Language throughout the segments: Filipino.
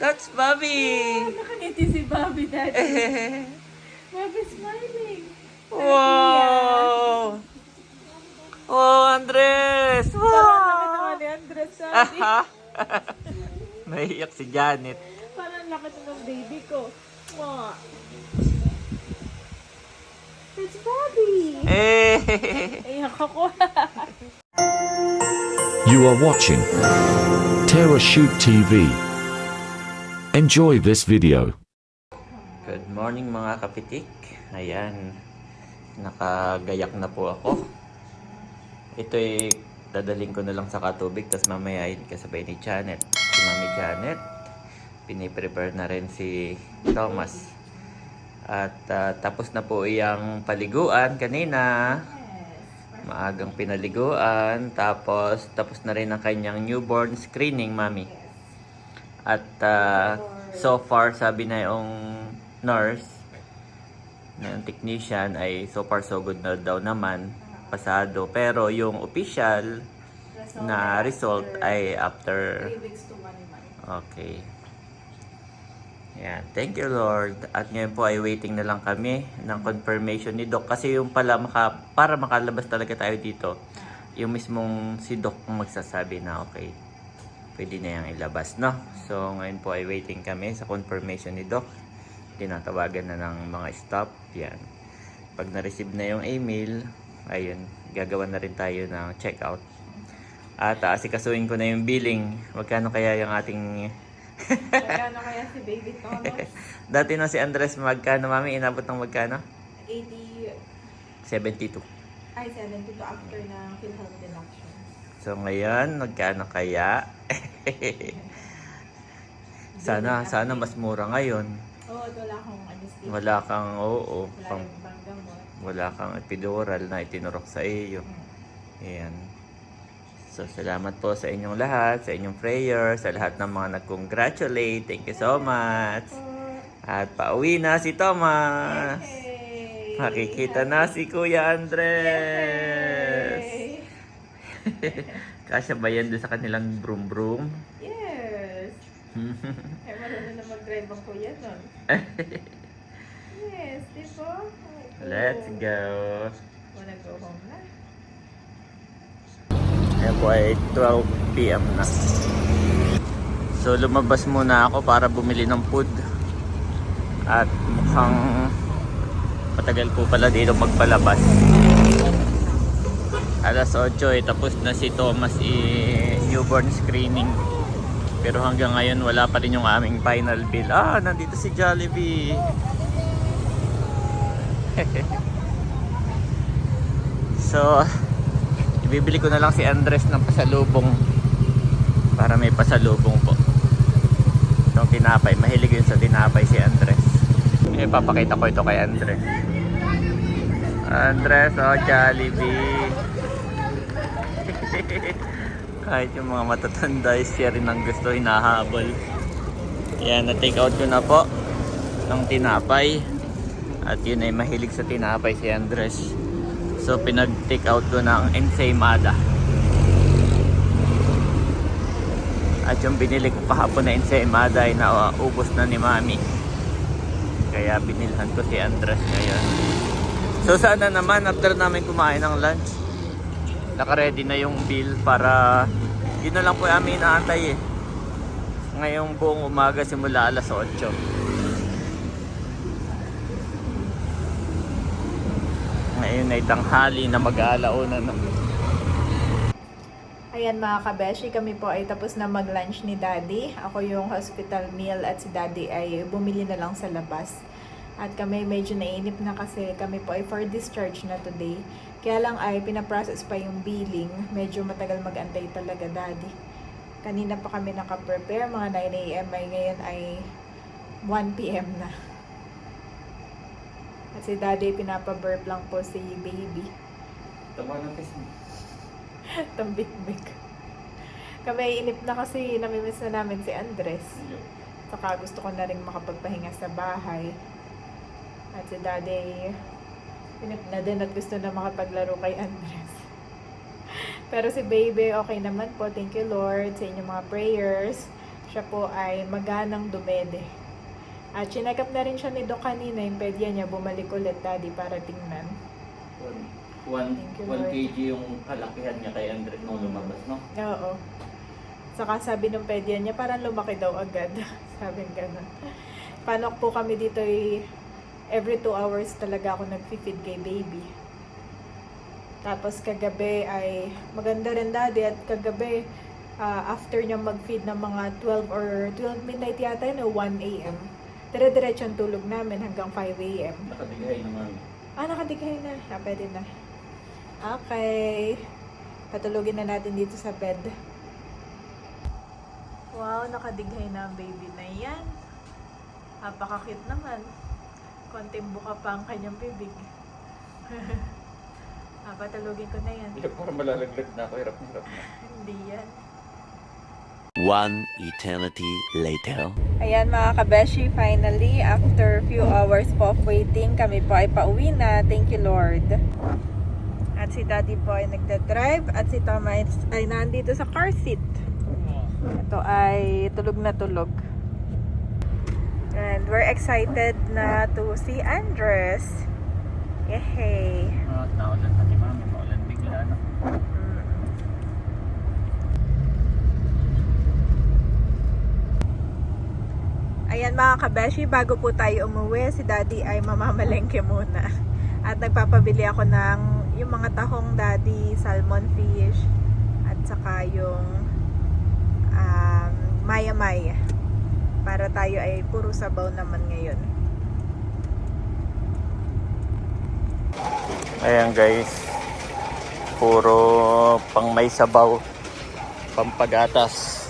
That's Bobby! Nakangiti si Bobby, Daddy. Bobby smiling. wow! Oh, Andres! Parang laki Wow! naman ni Andres, Daddy. Naiiyak si Janet. Parang laki na ng baby ko. Mwah. It's Bobby. Eh! Iyak ako. You are watching Terra Shoot TV. Enjoy this video. Good morning mga kapitik. Ayan. Nakagayak na po ako. Ito ay dadaling ko na lang sa katubig. Tapos mamaya ay kasabay ni Janet. Si Mami Janet. Piniprepare na rin si Thomas. At ah, tapos na po iyang paliguan kanina. Maagang pinaliguan. Tapos tapos na rin ang kanyang newborn screening, Mami. At ah, so far, sabi na yung nurse, na yung technician ay so far so good na daw naman, pasado. Pero yung official na result ay after, weeks to one month. okay. Yan. Thank you Lord. At ngayon po ay waiting na lang kami ng confirmation ni Doc. Kasi yung pala, maka, para makalabas talaga tayo dito, yung mismong si Doc ang magsasabi na okay, pwede na yung ilabas, no? So, ngayon po ay waiting kami sa confirmation ni Doc. Tinatawagan na ng mga staff. Yan. Pag na-receive na yung email, ayun, gagawa na rin tayo ng checkout. At asikasuhin ko na yung billing. Magkano kaya yung ating... Magkano kaya si baby Thomas? Dati na si Andres, magkano mami? Inabot ng magkano? 80, 72. ay 72 after ng PhilHealth deduction. So ngayon, magkano kaya? sana, sana mas mura ngayon. Oo, oh, wala akong anesthesia. Wala kang, oo, Wala pang, wala kang epidural na itinurok sa iyo. Ayan. So, salamat po sa inyong lahat, sa inyong prayer, sa lahat ng mga nag-congratulate. Thank you so much. At pauwi na si Thomas. Hey! Makikita na si Kuya Andres. Kasya ba yan doon sa kanilang broom broom? Yes! Ay, marunong na mag-drive ang kuya nun. yes, di ba? Let's go. Wanna go home na? Ayan po ay 12pm na. So lumabas muna ako para bumili ng food. At mukhang matagal po pala dito magpalabas. Alas 8 eh, tapos na si Thomas i newborn screening. Pero hanggang ngayon wala pa rin yung aming final bill. Ah, nandito si Jollibee. so, ibibili ko na lang si Andres ng pasalubong para may pasalubong po. Itong tinapay, mahilig yun sa tinapay si Andres. Eh, papakita ko ito kay Andres. Andres, oh, Jollibee. Kahit yung mga matatanda, is siya rin ang gusto, hinahabol. Yan, na-take out ko na po ng tinapay. At yun ay mahilig sa tinapay si Andres. So, pinag-take out ko ng ensaymada. At yung binili ko kahapon na ensaymada ay naubos na ni Mami. Kaya binilhan ko si Andres ngayon. So sana naman after namin kumain ng lunch, naka-ready na yung bill para yun na lang po aming inaantay eh. Ngayong buong umaga simula alas 8. Ngayon ay tanghali na mag-aalauna na. Ayan mga kabeshi, kami po ay tapos na mag-lunch ni Daddy. Ako yung hospital meal at si Daddy ay bumili na lang sa labas. At kami medyo nainip na kasi kami po ay for discharge na today. Kaya lang ay pinaprocess pa yung billing. Medyo matagal mag-antay talaga Daddy. Kanina pa kami nakaprepare, mga 9am ay ngayon ay 1pm na. At si Daddy pinapaburp lang po si baby. Tama ng mo. Tambik-bik. Kami ay inip na kasi namimiss na namin si Andres. Saka gusto ko na rin makapagpahinga sa bahay. At si Daddy, inip na din at gusto na makapaglaro kay Andres. Pero si Baby, okay naman po. Thank you Lord sa inyong mga prayers. siya po ay maganang dumede. At chinek up na rin siya ni Doc kanina, yung pedya niya, bumalik ulit daddy para tingnan. 1 Thank you, Lord. kg yung kalakihan niya kay Andre nung lumabas, no? Oo. Saka sabi ng pedya niya, parang lumaki daw agad. sabi ng ganun. Paano po kami dito ay every 2 hours talaga ako nag-feed kay baby. Tapos kagabi ay maganda rin daddy at kagabi ah, after niya mag-feed ng mga 12 or 12 midnight yata yun o 1 a.m. Dire-diretso ang tulog namin hanggang 5 a.m. Nakadigay naman. Ah, nakadigay na. Ah, pwede na. Okay. Patulogin na natin dito sa bed. Wow, nakadighay na ang baby na yan. Napakakit naman. Konting buka pa ang kanyang bibig. ah, patulogin ko na yan. Hindi parang malalaglag na ako, hirap na hirap na. Hindi yan. One eternity later. Ayan mga kabeshi, finally, after few hours po of waiting, kami po ay pauwi na. Thank you Lord. At si Daddy po ay nagda-drive at si Thomas ay nandito sa car seat. Ito ay tulog na tulog. We're excited na to see Andres. Yehey! Ah, naulan pati mami, maulan bigla na. Mm. Ayan mga kabeshi, bago po tayo umuwi, si daddy ay mamamalengke muna. At nagpapabili ako ng yung mga tahong daddy, salmon fish, at saka yung um, maya maya. Para tayo ay puro sabaw naman ngayon. Ayan guys, puro pang may sabaw, pampagatas.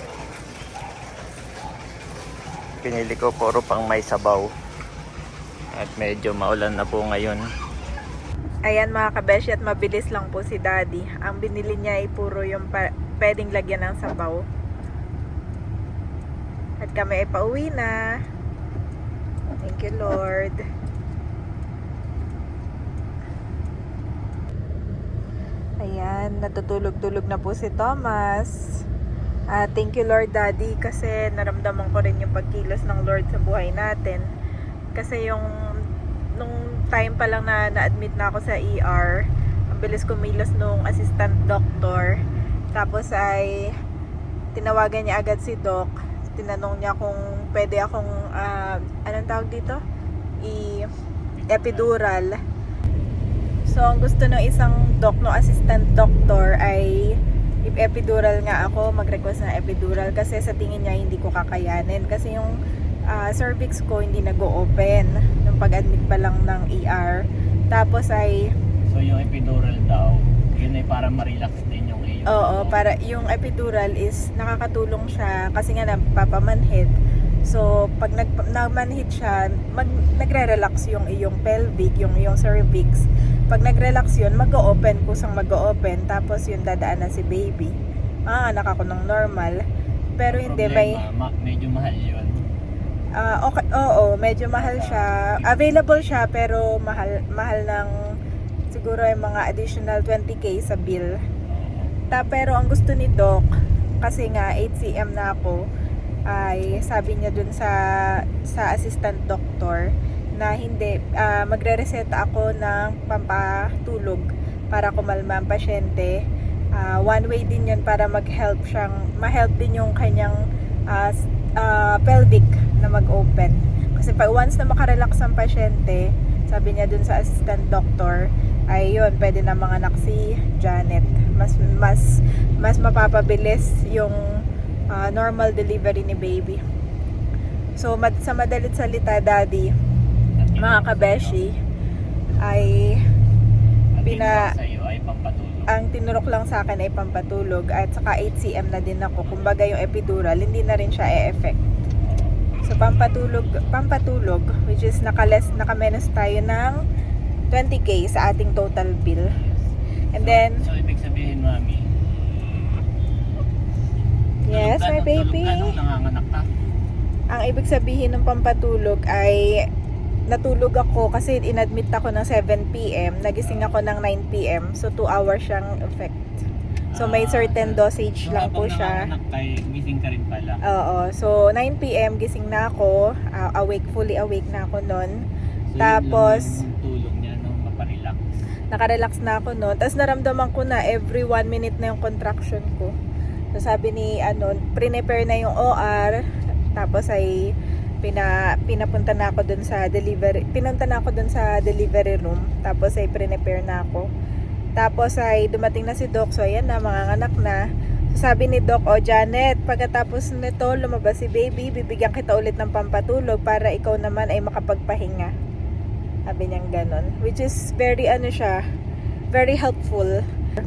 Pinili ko puro pang may sabaw. At medyo maulan na po ngayon. Ayan mga kabeshi at mabilis lang po si daddy. Ang binili niya ay puro yung pwedeng lagyan ng sabaw. At kami ay pauwi na. Thank you Lord. Ayan, natutulog-tulog na po si Thomas. Ah, thank you Lord Daddy kasi naramdaman ko rin yung pagkilos ng Lord sa buhay natin. Kasi yung nung time pa lang na na-admit na ako sa ER, ang bilis kumilos nung assistant doctor. Tapos ay tinawagan niya agad si doc. Tinanong niya kung pwede akong ah, anong tawag dito? I epidural. So, ang gusto ng isang doc, no assistant doctor ay if epidural nga ako, mag-request ng epidural kasi sa tingin niya hindi ko kakayanin. Kasi yung ah, cervix ko hindi nag-o-open nung pag-admit pa lang ng ER. Tapos ay, So yung epidural daw, yun ay para ma-relax din yung iyo. oo, para yung epidural is nakakatulong siya kasi nga napapamanhid. So, pag nag, namanhid siya, mag, nagre-relax yung iyong pelvic, yung iyong cervix. Pag nag-relax yun, mag-open, kusang mag-open, tapos yun dadaan na si baby. Ah, anak ako ng normal. Pero hindi, may... medyo mahal yun. Ah, okay, oo, medyo mahal siya. Available siya pero mahal mahal ng siguro ay mga additional 20k sa bill. Ta pero ang gusto ni Doc kasi nga 8cm na ako ay sabi niya dun sa sa assistant doctor na hindi ah, magre-reseta ako ng pampatulog para kumalma ang pasyente. Ah, one way din 'yun para mag-help siyang ma-help din yung kanyang s- ah, pelvic na mag-open. Kasi pag once na makarelax ang pasyente, sabi niya dun sa assistant doctor, ay yun, pwede na mga anak si Janet. Mas, mas, mas mapapabilis yung ah, normal delivery ni baby. So, mad, sa madalit salita, daddy, mga kabeshi, ay pina- ang tinurok lang sa akin ay pampatulog at saka 8cm na din ako. Kumbaga yung epidural, hindi na rin siya e-effect. So pampatulog, pampatulog which is nakales, nakamenos tayo ng 20k sa ating total bill. And then, So, ibig sabihin, mami, yes, my baby. Tulog nanganganak ka? Ang ibig sabihin ng pampatulog ay natulog ako kasi inadmit ako ng 7pm, nagising ako ng 9pm, so 2 hours siyang effect. So may certain dosage So, lang po siya. kay, gising ka rin pala. Oo. So 9 p.m. gising na ako. Ah, awake, fully awake na ako noon. So, tapos- lang yung tulong niya, no? Maparelax. Nakarelax na ako noon. Tapos naramdaman ko na every 1 minute na yung contraction ko. So sabi ni ano, prepare na yung OR. Tapos ay pina, pinapunta na ako dun sa delivery. Pinunta na ako dun sa delivery room. Tapos ay prepare na ako. Tapos ay dumating na si Doc. So ayan na, mga anak na. So, sabi ni Doc, o Janet, pagkatapos nito lumabas si baby, bibigyan kita ulit ng pampatulog para ikaw naman ay makapagpahinga. Sabi niyang ganon. Which is very ano siya, very helpful.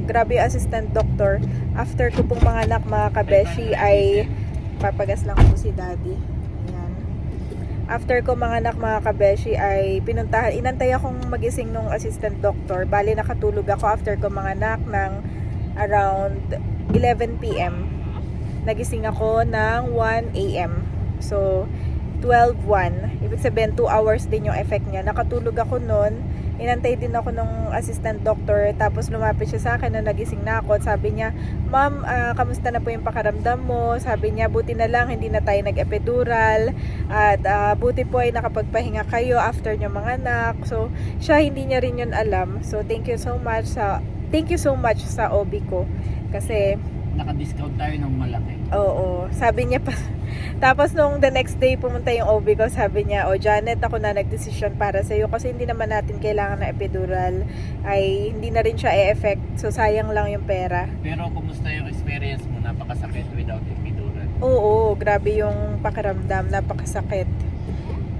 Grabe assistant doctor. After ko pong mga anak, mga kabeshi, ay papagas lang po si daddy. Ayan. After ko mga anak, mga kabeshi, ay pinuntahan, inantay akong magising nung assistant doctor. Bali, nakatulog ako after ko mga anak ng around 11 p.m. Nagising ako ng 1 a.m. So, 12-1. Ibig sabihin, 2 hours din yung effect niya. Nakatulog ako noon. Inantay din ako ng assistant doctor. Tapos lumapit siya sa akin na nagising na ako. Sabi niya, Ma'am, ah, kamusta na po yung pakaramdam mo? Sabi niya, buti na lang, hindi na tayo nag-epidural. At ah, buti po ay nakapagpahinga kayo after niyo mga anak. So, siya hindi niya rin yun alam. So, thank you so much sa thank you so much sa OB ko. Kasi Naka-discount tayo ng malaki. Oo, sabi niya pa. Tapos nung the next day pumunta yung OB ko, sabi niya, "O Janet, ako na nagdesisyon para sa iyo kasi hindi naman natin kailangan ng epidural ay hindi na rin siya e-effect. So sayang lang yung pera." Pero kumusta yung experience mo? Napakasakit without epidural. Oo, grabe yung pakiramdam, napakasakit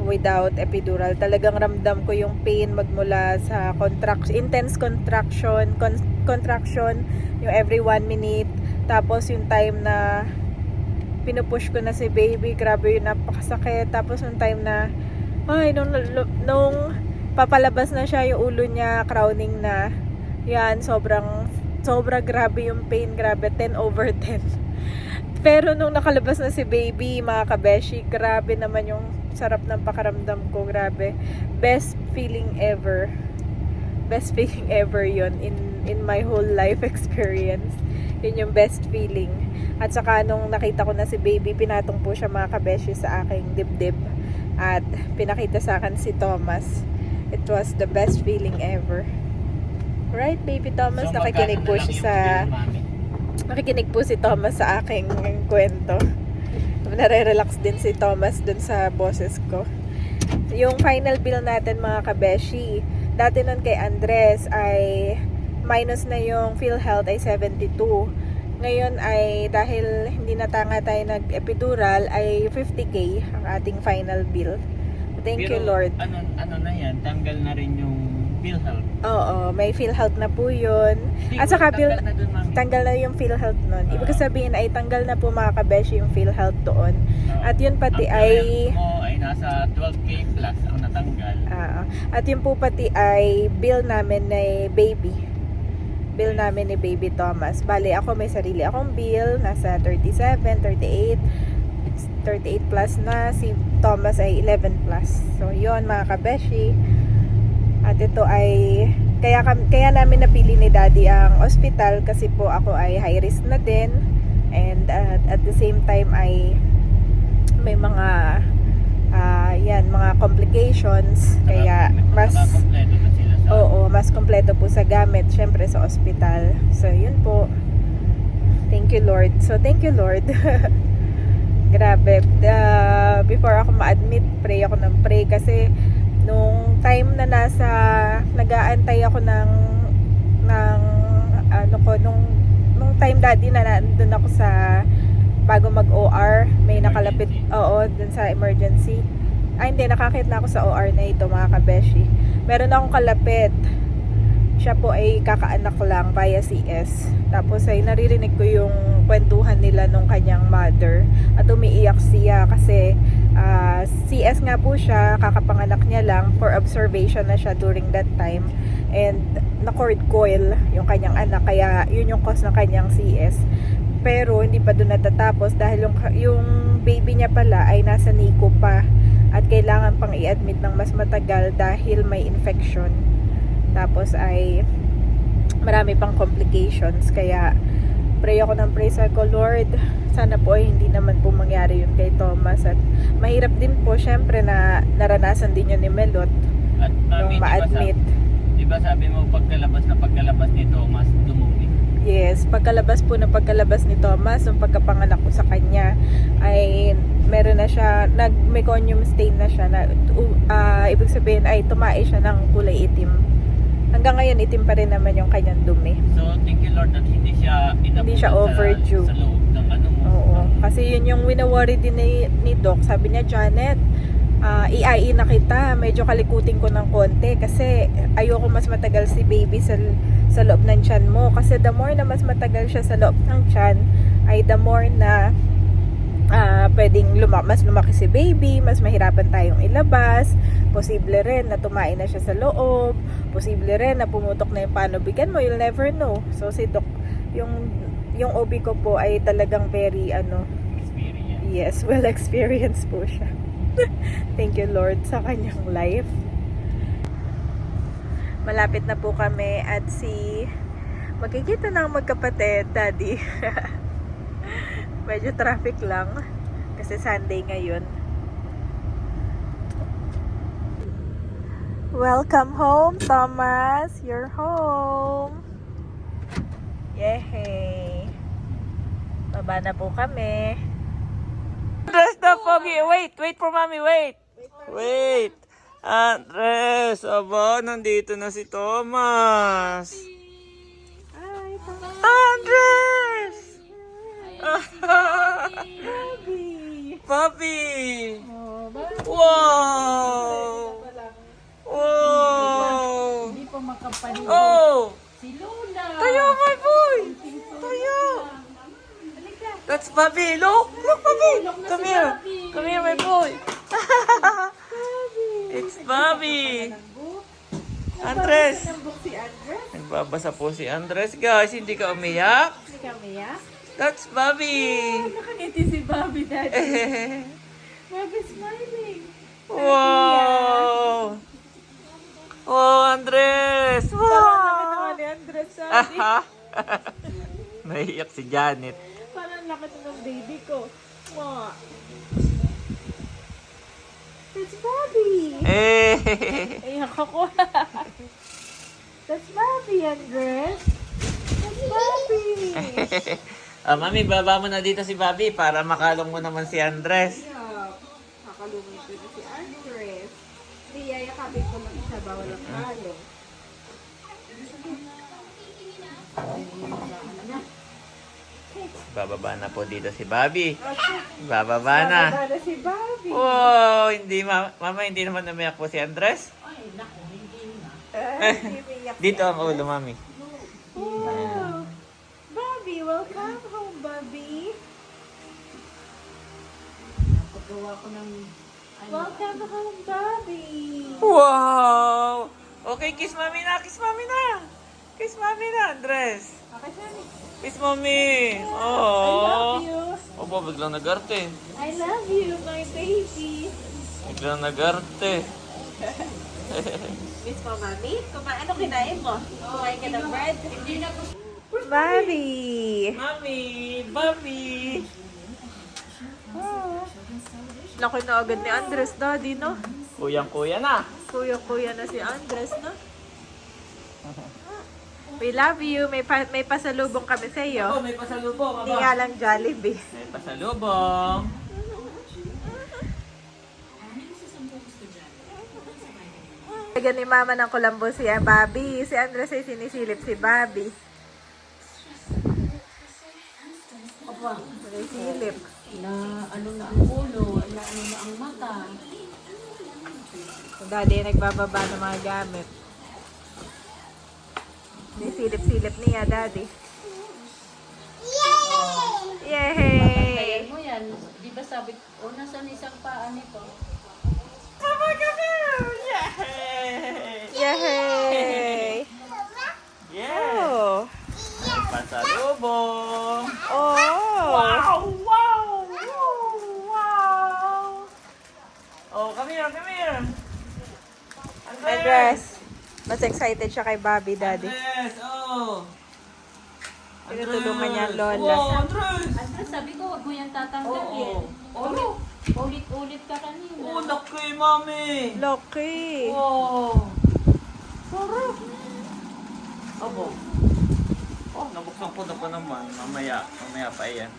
without epidural. Talagang ramdam ko yung pain magmula sa contraction, intense contraction, con- contraction, yung every one minute. Tapos yung time na pinupush ko na si baby, grabe yung napakasakit. Tapos yung time na, ay, nung, nung papalabas na siya, yung ulo niya, crowning na, yan, sobrang, sobra grabe yung pain, grabe, 10 over 10. Pero nung nakalabas na si baby, mga kabeshi, grabe naman yung sarap ng pakaramdam ko, grabe. Best feeling ever. Best feeling ever yon in, in my whole life experience. Yun yung best feeling. At saka nung nakita ko na si baby, pinatong po siya mga kabeshi sa aking dibdib. At pinakita sa akin si Thomas. It was the best feeling ever. Right, baby Thomas? nakikinig po siya sa... Nakikinig po si Thomas sa aking kwento. Nare-relax din si Thomas dun sa boses ko. Yung final bill natin mga kabeshi, dati nun kay Andres ay minus na yung PhilHealth ay 72. Ngayon ay dahil hindi na tanga tayo nag-epidural ay 50k ang ating final bill. Thank you Lord. Ano, ano na yan? Tanggal na rin yung PhilHealth. Oo, may PhilHealth na po yun. Hindi At saka tanggal bill- na dun, mami. Tanggal na yung PhilHealth nun. Ibig Ah. sabihin ay tanggal na po mga kabeshi yung PhilHealth doon. Oo. At yun pati ang ay... Mo ay nasa 12k plus ang natanggal. Ah, at yun po pati ay bill namin na baby. Bill namin ni Baby Thomas. Bali, ako may sarili akong bill. Nasa 37, 38, 38 plus na. Si Thomas ay 11 plus. So, yun mga kabeshi. At ito ay... Kaya, kaya namin napili ni Daddy ang hospital kasi po ako ay high risk na din. And uh, at the same time ay may mga ah, yan, mga complications. Kaya mas... Nakakompleto sa... Oo, mas kompleto po sa gamit, syempre sa ospital. So, yun po. Thank you, Lord. So, thank you, Lord. Grabe. Uh, before ako ma-admit, pray ako ng pray kasi nung time na nasa nag-aantay ako ng ng ano ko nung nung time daddy na nandun ako sa bago mag-OR may nakalapit oo dun sa emergency ay hindi nakakit na ako sa OR na ito mga kabeshi meron akong kalapit siya po ay kakaanak lang via CS. Tapos ay naririnig ko yung kwentuhan nila nung kanyang mother at umiiyak siya kasi ah, CS nga po siya, kakapanganak niya lang for observation na siya during that time and na-cord coil yung kanyang anak kaya yun yung cause ng kanyang CS. Pero hindi pa doon natatapos dahil yung, yung baby niya pala ay nasa NICU pa at kailangan pang i-admit ng mas matagal dahil may infection tapos ay marami pang complications kaya pray ako ng praise ko, Lord, sana po ay hindi naman po mangyari yun kay Thomas. At mahirap din po, syempre, na naranasan din yun ni Melot At nung ma-admit. Di ba sabi mo pagkalabas na pagkalabas nito, mas dumumi? Yes, pagkalabas po ng pagkalabas ni Thomas, nung pagkapanganak ko sa kanya, ay meron na siya, nag meconium stain na siya, na, uh, ibig sabihin ay tumae siya ng kulay itim. Hanggang ngayon, itim pa rin naman yung kanyang dumi. So, thank you Lord that hindi siya inabutan Hindi siya overdue. Sa, sa loob ng ano mo. Oo. Kasi yun yung winaworry din ni, ni Doc. Sabi niya, Janet, ah EIE na kita. Medyo kalikutin ko ng konti. Kasi ayoko mas matagal si baby sa, sa loob ng tiyan mo. Kasi the more na mas matagal siya sa loob ng tiyan, ay the more na ah pwedeng luma- mas lumaki si baby, mas mahirapan tayong ilabas. Posible rin na tumain na siya sa loob. Posible rin na pumutok na yung panubigan mo. You'll never know. So si Doc, yung yung OB ko po ay talagang very ano, Experience. yes, well experienced po siya. Thank you Lord sa kanyang life. Malapit na po kami at si magkikita ng magkapatid, Daddy. Medyo traffic lang kasi Sunday ngayon. Welcome home, Thomas. You're home. Yehey. Baba na po kami. Pogi! Wait! Wait for mommy! Wait! Wait! Andres! Aba, nandito na si Thomas! Hi, Thomas. Andres! Papi! Wow! Wow! Hindi pa makapanigo. Oh! Si Lola. Tayo, my boy! Tayo! That's Papi! Look! Look, Papi! Come here! Come here, my boy! It's Bobby! Andres! Nagbabasa po si Andres, guys. Hindi ka umiyak? Si Camilla. That's Bobby! Nakangiti si Bobby, Daddy. Bobby smiling. wow! Oh, Andres! Parang Wow! naman ni Andres, Daddy. Naiiyak si Janet. Parang laki na ng baby ko. Wow. That's Bobby. Eh! Iyak ako. That's Bobby, Andres. That's Bobby. Ah, mami, baba mo na dito si Bobby para makalong mo naman si Andres. Yeah. Kakalungin ko na si Andres. Hindi, yayakapin ko lang siya. Bawal ang halong. Bababa na po dito si Bobby. Bababa na. Bababa na si Bobby. Wow, hindi ma mama hindi naman umiyak po si Andres. Ah, hindi umiyak Dito ang ulo, mami. Wow. Bobby, welcome home, Bobby. Welcome home, Bobby. Wow! Okay, kiss mami na, kiss mami na. Kiss mami na, Andres. Kiss mami. I Oh. love you. Opo, biglang nagarte. I love you, my baby. Biglang nagarte. Miss mo, Mami? Kumain, ano kinain mo? Kumain ka ng bread? Hindi na Bobby! Mami, Bobby. Laki na agad ni Andres, Daddy, no? Kuyang-kuya na. Kuya-kuya na si Andres, no? We love you. May, pa- may pasalubong kami sa Oh, iyo. may pasalubong, Hindi nga lang Jollibee. May pasalubong. Lagyan ni Mama ng kulambo si ah, Bobby. Si Andres ay sinisilip si Bobby. Opo. Sinisilip. na ano na ang ulo, na ano na ang mata. Daddy nagbababa ng mga gamit. Sinisilip-silip niya, Daddy. Yay! Kaya mo yan, di ba sabi, o nasan isang paa nito? Come here! Yay! Yay! Yeah! Oh! Pasalubong! Oh! Wow! Wow! Wow! Oh, come here, come here! Andres! Mas excited siya kay Bobby, Daddy. Andres, oh! Tinutulungan niya ang lola. Andres, sabi ko, huwag mo yan tatanggalin. Oo. Ulit-ulit ka kanina. Oh, laki, mami. Loki. Wow. Sarap. Abo. Oh, nabuksan ko na pa naman. Mamaya, mamaya pa yan.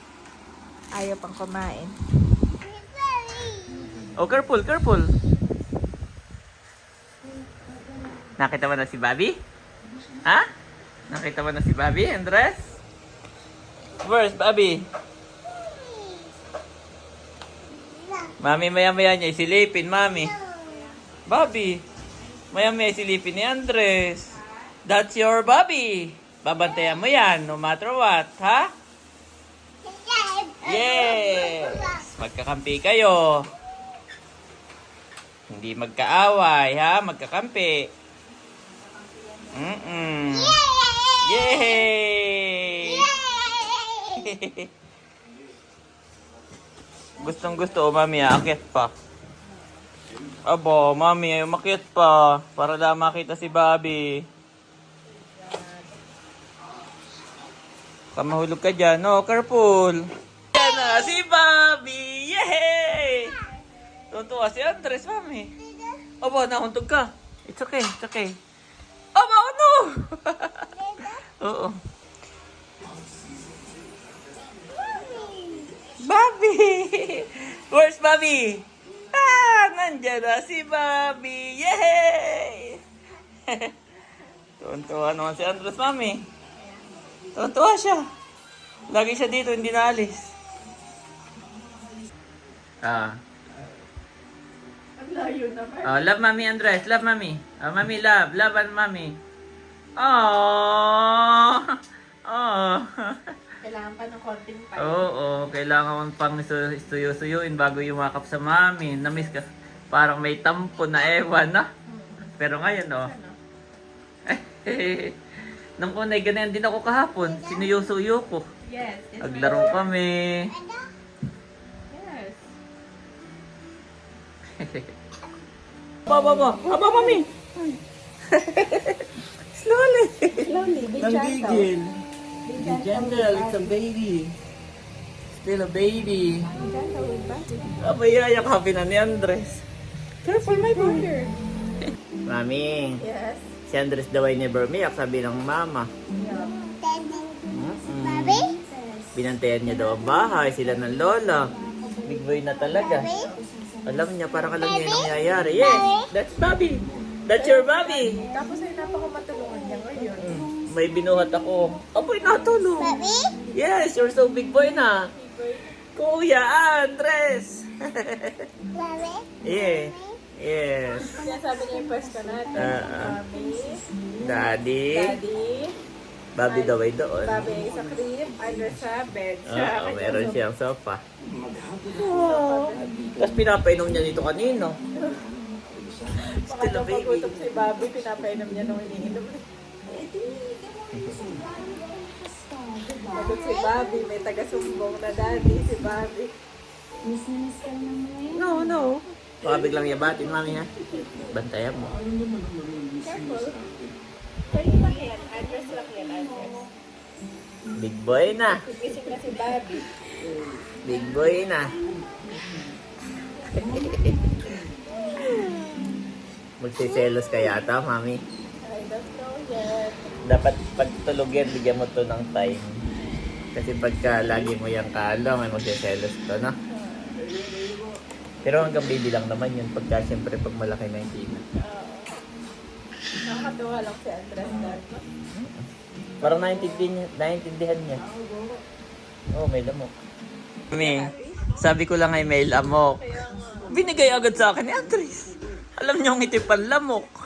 Ayaw pang kumain. Oh, careful, careful. Nakita mo na si Bobby? Ha? Nakita mo na si Bobby, Andres? Where's Bobby? Mami, maya-maya niya isilipin, Mami. Bobby, maya-maya isilipin ni Andres. That's your Bobby. Babantayan mo yan, no matter what, ha? Yes! Magkakampi kayo. Hindi magkaaway, ha? Magkakampi. Mm-mm. Yay! Gustong gusto, oh, mami, ah. Akit pa. Abo, mami, umakyat pa. Para lang makita si Bobby. Kamahulog ka dyan. No, careful. Yan na, si Bobby! Yay! Tuntua si Andres, mami. Aba, nahuntog ka. It's okay, it's okay. Oo. Bobby! Where's Bobby? Ah, nandyan na si Bobby! Yay! Tuntua naman si Andres, mami. Tuntua siya. Lagi siya dito, hindi naalis. Ah. Oh, love mommy Andres, love mommy. Oh, mommy love, love and mommy. Oh. Oh. Kailangan pa ng konting pa. Oo, kailangan mo pang isu- suyo-suyuin bago yumakap sa mami. Namiss ka. Parang may tampo na ewan, na. Pero ngayon, oh. Nung una, ganyan din ako kahapon. Sinuyo-suyo ko. Yes. yes, Naglaro kami. Yes. Aba, aba, aba. Aba, mami. Slowly. Slowly, be gentle. Be Gentle, it's a baby. Still a baby. Be gentle with Bobby. Abay, yayakapin na ni Andres. Careful, my Wonder. Mami, Yes. si Andres daw ay never umiyak, sabi ng mama. Yeah. Mm-mm. Binantayan niya daw ang bahay, sila ng lola. Big boy na talaga. Alam niya, parang alam niya yung nangyayari. Yes, that's Bobby. That's your Bobby. Tapos ay. Mm, May binuhat ako. Aboy, natulog. Yes, you're so big boy na. Kuya Andres. yeah. Yes. Kaya sabi niya yung pwesto natin. Ah, ah. Mommy, Daddy. Daddy, Bobby daw ay doon. Bobby ay sa crib, under sa bed. Oo, kanyang meron sofa. siyang sofa. Tapos pinapainom niya dito kanino. Still a baby. magutom si Bobby, pinapainom niya nung iniinom. Pagod si Bobby, may taga-sumbong na daddy si Bobby. No, no. Baka biglang yabatin, mami ha. Bantayan mo. Careful. Pwede lang yan. Address lang yan, address. Big boy na. Gising na si Bobby. Big boy na. Magsiselos ka yata, mami. I don't know yet. Dapat pag tulog yan, bigyan mo to ng time. Kasi pagka lagi mo yung kala, may magsiselos to, no? Pero hanggang baby lang naman yun. Pagka siyempre pag malaki na yung tina. Nakakatuwa lang si Andres dati. Parang naintindihan niya. Naintindihan niya. Oo, oh, may lamok. Mami, sabi ko lang ay may lamok. Binigay agad sa akin ni Andres. Alam niyo ang itipan lamok.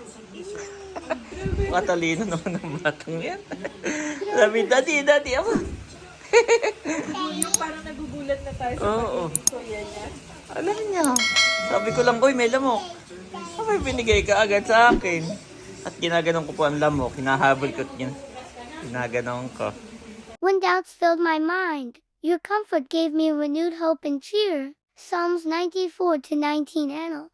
Katalino naman ng batang yan. Sabi, daddy, daddy. Yung parang nagugulat na tayo sa Oo. pagiging kuya niya. Alam niya. Sabi ko lang, uy, may lamok. Sabay binigay ka agad sa akin. At ginaganon ko po ang lamok. Hinahabol ko yun. Ginaganon ko. When doubts filled my mind, your comfort gave me renewed hope and cheer. Psalms 94 to 19 NL.